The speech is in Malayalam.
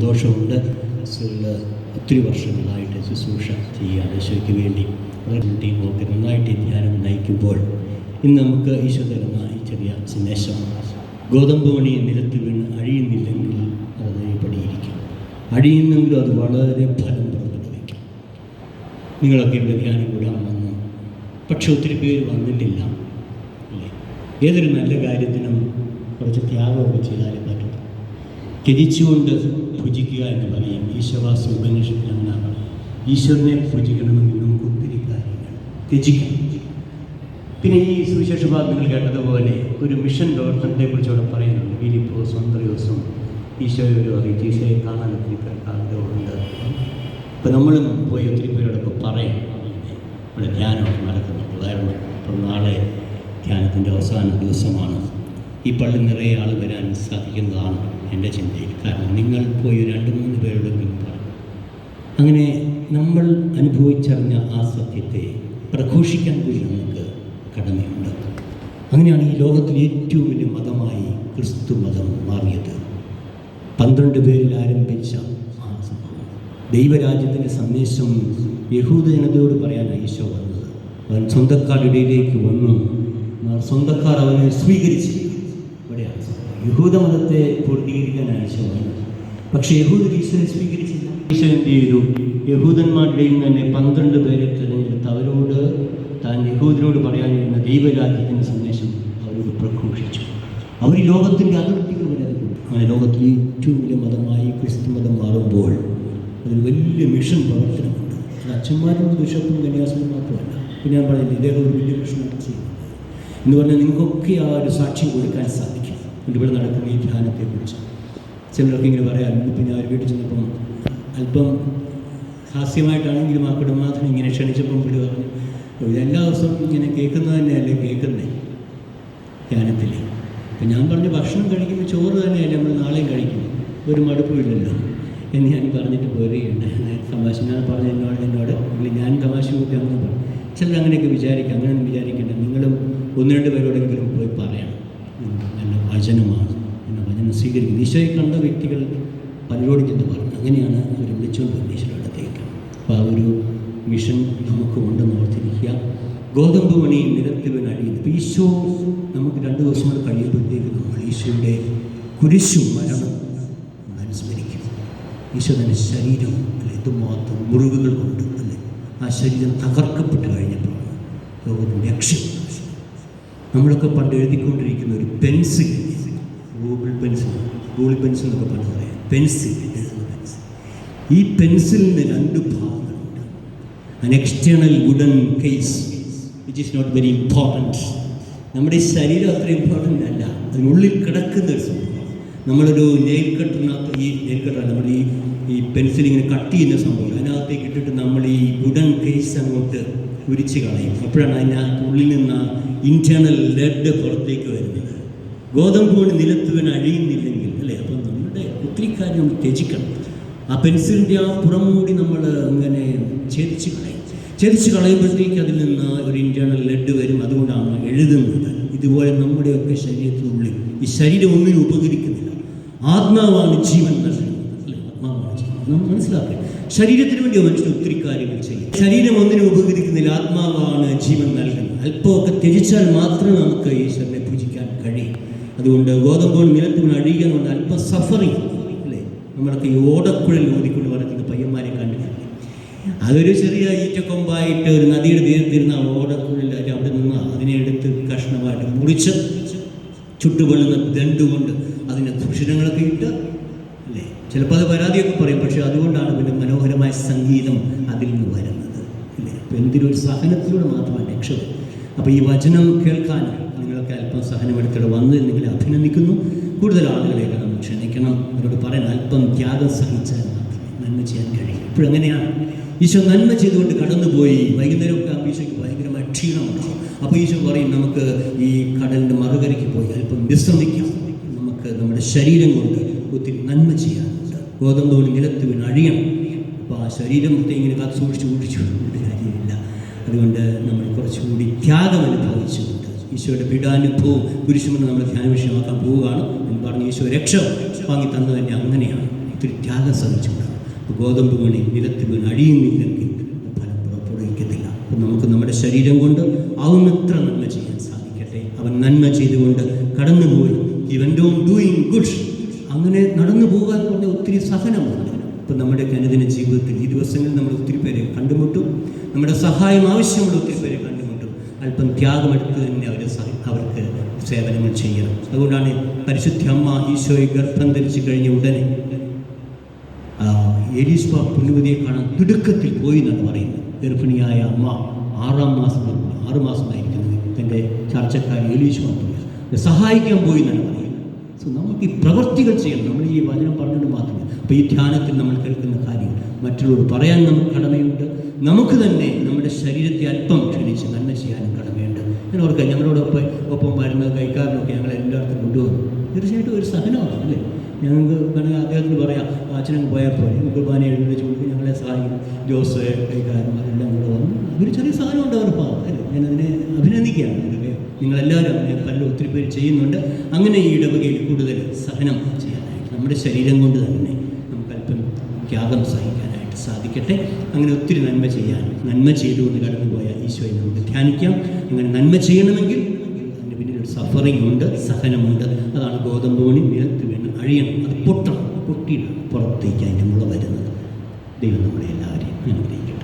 സന്തോഷമുണ്ട്. ഒത്തിരി വർഷങ്ങളായിട്ട് ശുശ്രൂഷ ചെയ്യുകയാണ് ഈശോയ്ക്ക് വേണ്ടി. ടീമൊക്കെ നന്നായിട്ട് ധ്യാനം നയിക്കുമ്പോൾ ഇന്ന് നമുക്ക് ഈശോ തരുന്ന ഈ ചെറിയ സന്ദേശം. ഗോതമ്പ് മണി നിലത്ത് വീണ് അഴിയുന്നില്ലെങ്കിൽ അത് അതേപടിയിരിക്കും അഴിയുന്നെങ്കിലും അത് വളരെ ഫലം പുറപ്പെടുവിക്കും. നിങ്ങളൊക്കെ ഇവിടെ ധ്യാനം കൂടാൻ വന്നു. പക്ഷെ ഒത്തിരി പേര് വന്നിട്ടില്ല. അല്ലേ? ഏതൊരു നല്ല കാര്യത്തിനും കുറച്ച് ത്യാഗമൊക്കെ ചെയ്താലേ പറ്റും ത്യജിച്ചുകൊണ്ട് ഭുജിക്കുക എന്ന് പറയും. ഈശ്വവാസ ഉപനിഷത്തിൽ എന്നാണ് ഈശ്വരനെ ഭുജിക്കണമെങ്കിൽ നമുക്ക് ഒത്തിരി കാര്യങ്ങൾ ത്യജിക്കണം പിന്നെ ഈ സുവിശേഷ ഭാഗങ്ങൾ കേട്ടതുപോലെ ഒരു മിഷൻ പ്രവർത്തനത്തെ കുറിച്ച് അവിടെ പറയുന്നുണ്ട്. ഫിലിപ്പോസും അന്ത്രയോസും ഈശോയോട് അറിയിച്ച് ഈശോയെ കാണാൻ ഒത്തിരി ആഗ്രഹമുണ്ട്. അപ്പോൾ നമ്മളും പോയി ഒത്തിരി പേരോടൊക്കെ പറയും. ഇവിടെ ധ്യാനമൊക്കെ നടക്കുന്നുണ്ട് കാരണം ഇപ്പം നാളെ ധ്യാനത്തിന്റെ അവസാന ദിവസമാണ്. ഈ പള്ളി നിറയെ ആൾ വരാൻ സാധിക്കുന്നതാണ്. എന്റെ ചിന്തയിൽ. കാരണം നിങ്ങൾ പോയി രണ്ട് മൂന്ന് പേരോടെങ്കിലും പറഞ്ഞു അങ്ങനെ നമ്മൾ അനുഭവിച്ചറിഞ്ഞ ആ സത്യത്തെ പ്രഘോഷിക്കാൻ കൂടി നമുക്ക് കടമയുണ്ട്. അങ്ങനെയാണ് ഈ ലോകത്തിൽ ഏറ്റവും വലിയ മതമായി ക്രിസ്തു മതം മാറിയത്. പന്ത്രണ്ട് പേരിൽ ആരംഭിച്ച ആ സംഭവം. ദൈവരാജ്യത്തിന്റെ സന്ദേശം യഹൂദ ജനതയോട് പറയാനാണ് ഈശോ വന്നത്. അവൻ സ്വന്തക്കാരുടെ ഇടയിലേക്ക് വന്നു. സ്വന്തക്കാർ അവനെ സ്വീകരിച്ചു ഇവിടെയാണ് സംഭവം. യഹൂദ മതത്തെ പക്ഷെ യഹൂദ ഈശ്വരൻ സ്വീകരിച്ചില്ല. ഈശ്വരൻ എന്ത് ചെയ്തു? യഹൂദന്മാരുടെയും തന്നെ പന്ത്രണ്ട് പേരെ തിരഞ്ഞെടുത്ത് അവരോട് താൻ യഹൂദരോട് പറയാനിരുന്ന ദൈവരാജ്യത്തിന്റെ സന്ദേശം അവരോട് പ്രഘോഷിച്ചു. അവർ ലോകത്തിന്റെ അതിർത്തികൾ വരെ. അങ്ങനെ ലോകത്തിലെ ഏറ്റവും വലിയ മതമായി ക്രിസ്തു മതം മാറുമ്പോൾ അതിൽ വലിയ മിഷൻ പ്രവർത്തനമുണ്ട്. അത് അച്ഛന്മാരും ബിഷപ്പും കന്യാസിനും മാത്രമല്ല. പിന്നെ ഞാൻ പറഞ്ഞില്ല ഇദ്ദേഹം ഒരു വലിയ മിഷൻ ചെയ്യുന്നത് എന്ന് പറഞ്ഞാൽ നിങ്ങൾക്കൊക്കെ ആ ഒരു സാക്ഷ്യം കൊടുക്കാൻ സാധിക്കും. ഇവിടെ നടക്കുന്ന ഈ ധ്യാനത്തെക്കുറിച്ച്. ചിലർക്ക് ഇങ്ങനെ പറയാം ഇപ്പം ഞാൻ വീട്ടിൽ ചെന്നപ്പം അല്പം ഹാസ്യമായിട്ടാണെങ്കിലും ആ കുടുംബനാഥൻ ഇങ്ങനെ ക്ഷണിച്ചപ്പം പുള്ളി പറഞ്ഞു എല്ലാ ദിവസവും ഇങ്ങനെ കേൾക്കുന്നത് തന്നെയല്ലേ കേൾക്കുന്നേ? ധ്യാനത്തിൽ. അപ്പം ഞാൻ പറഞ്ഞു ഭക്ഷണം കഴിക്കുമ്പോൾ ചോറ് തന്നെയല്ലേ നമ്മൾ നാളെയും കഴിക്കും. ഒരു മടുപ്പുമില്ലല്ലോ എന്ന് ഞാൻ പറഞ്ഞിട്ട് പോരുകയുണ്ട് തമാശ ഞാൻ പറഞ്ഞു എന്നോട് എന്നോട് ഞാൻ തമാശ കൂട്ടി അങ്ങനെ പറഞ്ഞു ചിലർ അങ്ങനെയൊക്കെ വിചാരിക്കാം അങ്ങനെയൊന്നും വിചാരിക്കേണ്ട. നിങ്ങളും ഒന്ന് രണ്ട് പേരോടെങ്കിലും പോയി പറയണം. വചനമാണ്. എന്ന വചനം സ്വീകരിക്കുന്നത് ഈശോയെ കണ്ട വ്യക്തികൾ പലരോടും ചെന്ന് പറഞ്ഞു അങ്ങനെയാണ് അവർ വിളിച്ചുകൊണ്ട് വന്നത് അടുത്തേക്ക്. അപ്പോൾ ആ ഒരു മിഷൻ നമുക്ക് ഉണ്ടെന്ന് ഓർത്തിരിക്കുക. ഗോതമ്പ് മണി നിരത്തിൽ വീണ് അഴിയുന്നു ഇപ്പോൾ ഈശോ നമുക്ക് രണ്ട് ദിവസം കൂടെ കഴിയുമ്പോഴത്തേക്ക് നമ്മൾ ഈശോയുടെ കുരിശും മരണം അനുസ്മരിക്കും ഈശോ തന്റെ ശരീരം അല്ലെ ഇതുമാത്രം മുറിവുകൾ കൊണ്ട് അല്ലെ ആ ശരീരം തകർക്കപ്പെട്ട് കഴിഞ്ഞപ്പോഴാണ് ലോകത്തിന്റെ രക്ഷപ്പെട്ട നമ്മളൊക്കെ പണ്ട് എഴുതിക്കൊണ്ടിരിക്കുന്ന ഒരു pencil. Google pencil Google pencil എന്നൊക്കെ പണ്ട് പറയാം പെൻസിൽ എഴുതുന്ന പെൻസിൽ ഈ പെൻസിലിന് രണ്ട് ഭാഗങ്ങളുണ്ട്. An external wooden case which is not very important നമ്മുടെ ഈ ശരീരം അത്ര ഇമ്പോർട്ടന്റ് അല്ല. അതിനുള്ളിൽ കിടക്കുന്ന ഒരു സംഭവം. നമ്മളൊരു നെയിൽ കട്ടറിനകത്ത് ഈ നെയിൽ കട്ടർ നമ്മുടെ ഈ ഈ പെൻസിൽ ഇങ്ങനെ കട്ട് ചെയ്യുന്ന സംഭവം. അതിനകത്തേക്ക് ഇട്ടിട്ട് നമ്മൾ ഈ വുഡൻ കേസ് അങ്ങോട്ട് ഉരിച്ച് കളയും. അപ്പോഴാണ് അതിനകത്ത് ഉള്ളിൽ നിന്ന് ഇന്റേർണൽ ലെഡ് പുറത്തേക്ക് വരുന്നത്. ഗോതമ്പ് കൊണ്ട് നിലത്ത് വീണ് അഴിയുന്നില്ലെങ്കിൽ അല്ലേ? അപ്പം നമ്മുടെ ഒത്തിരി കാര്യം നമ്മൾ ത്യജിക്കണം. ആ പെൻസിലിന്റെ ആ പുറം മൂടി നമ്മൾ അങ്ങനെ ഛേദിച്ച് കളയും. ഛേദിച്ച് കളയുമ്പോഴത്തേക്ക് അതിൽ നിന്ന് ഒരു ഇന്റേർണൽ ലെഡ് വരും. അതുകൊണ്ടാണ് എഴുതുന്നത്. ഇതുപോലെ നമ്മുടെയൊക്കെ ശരീരത്തിനുള്ളിൽ ഈ ശരീരം ഒന്നിനും ഉപകരിക്കുന്നില്ല. ആത്മാവാണ് ജീവൻ നൽകുന്നത് അല്ലേ? ആത്മാവാണ് ജീവൻ. നമ്മൾ മനസ്സിലാക്കുക ശരീരത്തിന് വേണ്ടി മനുഷ്യൻ ഒത്തിരി കാര്യങ്ങൾ ചെയ്യും. ശരീരം ഒന്നിനും ഉപകരിക്കുന്നില്ല. ആത്മാവാണ് ജീവൻ നൽകുന്നത്. അല്പമൊക്കെ ത്യജിച്ചാൽ മാത്രമേ നമുക്ക് ഈശ്വരനെ പൂജിക്കാൻ കഴിയും. അതുകൊണ്ട് ഗോതമ്പോൾ നിലത്ത് വീണ് അഴിയുക പറഞ്ഞാൽ അല്പം സഫറിങ് അല്ലേ? നമ്മളൊക്കെ ഈ ഓടക്കുഴൽ ഓടിക്കൊണ്ട് വളർത്തുന്ന പയ്യന്മാരെ കണ്ടിട്ടില്ല അതൊരു ചെറിയ ഈറ്റക്കൊമ്പായിട്ട് ഒരു നദിയുടെ തീരത്തിരുന്ന ഓടക്കുഴൽ അവിടെ നിന്ന് അതിനെ എടുത്ത് കഷ്ണമായിട്ട് മുറിച്ച് ചുട്ടുപൊള്ളുന്ന ദണ്ടുകൊണ്ട് അതിന്റെ സുഷിരങ്ങളൊക്കെ ഇട്ട് അല്ലേ? ചിലപ്പോൾ അത് പരാതിയൊക്കെ പറയും പക്ഷേ അതുകൊണ്ടാണ് പിന്നെ മനോഹരമായ സംഗീതം അതിൽ നിന്ന് വരുന്നത്. അല്ലേ? അപ്പോൾ എന്തിനൊരു സഹനത്തിലൂടെ മാത്രമാണ് രക്ഷപ്പെടും അപ്പോൾ ഈ വചനം കേൾക്കാൻ നിങ്ങളൊക്കെ അല്പം സഹനമെടുത്തിട്ട് വന്ന് നിങ്ങളെ അഭിനന്ദിക്കുന്നു. കൂടുതൽ ആളുകളെയൊക്കെ നമ്മൾ ക്ഷണിക്കണം. അവരോട് പറയാൻ അല്പം ത്യാഗം സഹിച്ചാൽ മാത്രമേ നന്മ ചെയ്യാൻ കഴിയും. ഇപ്പോഴെങ്ങനെയാണ്? ഈശോ നന്മ ചെയ്തുകൊണ്ട് കടന്നുപോയി. വൈകുന്നേരമൊക്കെ ഈശോയ്ക്ക് ഭയങ്കരമായ ക്ഷീണമുണ്ടാവും അപ്പോൾ ഈശോ പറയും നമുക്ക് ഈ കടലിന്റെ മറുകരയ്ക്ക് പോയി അല്പം വിശ്രമിക്കാം. നമുക്ക് നമ്മുടെ ശരീരം കൊണ്ട് ഒത്തിരി നന്മ ചെയ്യാനുണ്ട് ഗോതമ്പ് കൊണ്ട് നിലത്ത് വീണ് അഴിയണം. അപ്പോൾ ആ ശരീരം മൊത്തം ഇങ്ങനെ കാത്ത് സൂക്ഷിച്ച് സൂക്ഷിച്ചു കാര്യമില്ല. അതുകൊണ്ട് നമ്മൾ കുറച്ചുകൂടി ത്യാഗം അനുഭവിച്ചുകൊണ്ട് ഈശോയുടെ പീഡാനുഭവം കുരിശുമെന്ന് നമ്മൾ ധ്യാന വിഷയമാക്കാൻ പോവുകയാണ് എന്ന് പറഞ്ഞ് ഈശോ രക്ഷ വാങ്ങി തന്നത് തന്നെ അങ്ങനെയാണ്. ഒത്തിരി ത്യാഗം സഹിച്ചുകൊണ്ടാണ്. അപ്പോൾ ഗോതമ്പ് വീണി നിലത്ത് വീണ് അഴിയുന്നില്ലെങ്കിൽ ഫലം പുറപ്പെടുവിക്കത്തില്ല. അപ്പം നമുക്ക് നമ്മുടെ ശരീരം കൊണ്ട് ആവുന്നത്ര നന്മ ചെയ്യാൻ സാധിക്കട്ടെ. അവൻ നന്മ ചെയ്തുകൊണ്ട് കടന്നുപോയി. ഇവൻ ഡോ ഡൂയിങ് ഗുഡ് അങ്ങനെ നടന്നു പോകുക എന്ന് പറഞ്ഞാൽ ഒത്തിരി സഹനമുണ്ട്. ഇപ്പം നമ്മുടെ അനുദിന ജീവിതത്തിൽ ഈ ദിവസങ്ങളിൽ നമ്മൾ ഒത്തിരി പേരെ കണ്ടുമുട്ടും. നമ്മുടെ സഹായം ആവശ്യമുള്ള ഒത്തിരി പേരെ കണ്ടുമുട്ടും. അല്പം ത്യാഗമെടുത്ത് തന്നെ അവരെ അവർക്ക് സേവനങ്ങൾ ചെയ്യണം. അതുകൊണ്ടാണ് പരിശുദ്ധ അമ്മ ഈശോയെ ഗർഭം ധരിച്ചു കഴിഞ്ഞ ഉടനെ എലീസ്ബ പുണ്യവതിയെ കാണാൻ തിടുക്കത്തിൽ പോയി എന്നാണ് പറയുന്നത്. ഗർഭിണിയായ അമ്മ ആറാം മാസം ആറുമാസമായിരിക്കുന്നത് ആറ് മാസമായിരിക്കുന്നത്. തന്റെ ചർച്ചക്കാരി പുണ്യ സഹായിക്കാൻ പോയി എന്നാണ് പറയുന്നത്. സോ നമുക്ക് ഈ പ്രവൃത്തികൾ ചെയ്യണം. നമ്മൾ ഈ വചനം പറഞ്ഞുകൊണ്ട് മാത്രമേ. അപ്പോൾ ഈ ധ്യാനത്തിൽ നമ്മൾ കേൾക്കുന്ന കാര്യങ്ങൾ മറ്റുള്ളവർ പറയാൻ നമുക്ക് കടമയുണ്ട്. നമുക്ക് തന്നെ നമ്മുടെ ശരീരത്തെ അല്പം ക്ഷണിച്ച് നന്മ ചെയ്യാനും കടമയുണ്ട്. ഞാൻ ഓർക്കാം ഞങ്ങളോടൊപ്പം ഒപ്പം വരുന്ന കൈക്കാരനൊക്കെ ഞങ്ങൾ എല്ലായിടത്തും കൊണ്ടുവന്നു. തീർച്ചയായിട്ടും ഒരു സഹനമാണ് അല്ലേ? ഞങ്ങൾക്ക് വേണമെങ്കിൽ അദ്ദേഹത്തിന് പറയാം അച്ഛനങ്ങ് പോയാൽ പോയപ്പോൾ കുർബാന എഴുന്നേച്ച് കൊടുക്കും ഞങ്ങളെ സഹായിക്കും. ജോസ് കൈക്കാരൻ അതെല്ലാം കൂടെ വന്നു ഒരു ചെറിയ സാധനമുണ്ട് അവർ പാവം അല്ലേ? അതിനെ അഭിനന്ദിക്കുകയാണ് ഇതൊക്കെ നിങ്ങളെല്ലാവരും അങ്ങനെ പല ഒത്തിരി പേര് ചെയ്യുന്നുണ്ട്. അങ്ങനെ ഈ ഇടവകയിൽ കൂടുതൽ സഹനം ചെയ്യാനായിട്ട് നമ്മുടെ ശരീരം കൊണ്ട് തന്നെ നമുക്ക് അല്പം ത്യാഗം സഹിക്കാനായിട്ട് സാധിക്കട്ടെ. അങ്ങനെ ഒത്തിരി നന്മ ചെയ്യാൻ നന്മ ചെയ്തുകൊണ്ട് കടന്നുപോയ ഈശോയെ നമുക്ക് ധ്യാനിക്കാം. അങ്ങനെ നന്മ ചെയ്യണമെങ്കിൽ പിന്നിൽ ഒരു സഫറിങ് ഉണ്ട് സഹനമുണ്ട്. അതാണ് ഗോതമ്പ് മണി നിലത്ത് വീണ് അഴിയണം. അത് പൊട്ടണം. പൊട്ടിയിട്ടാണ് പുറത്തേക്ക് അതിന്റെ മുള വരുന്നത്. ദൈവം നമ്മളെ എല്ലാവരെയും അനുഗ്രഹിക്കട്ടെ.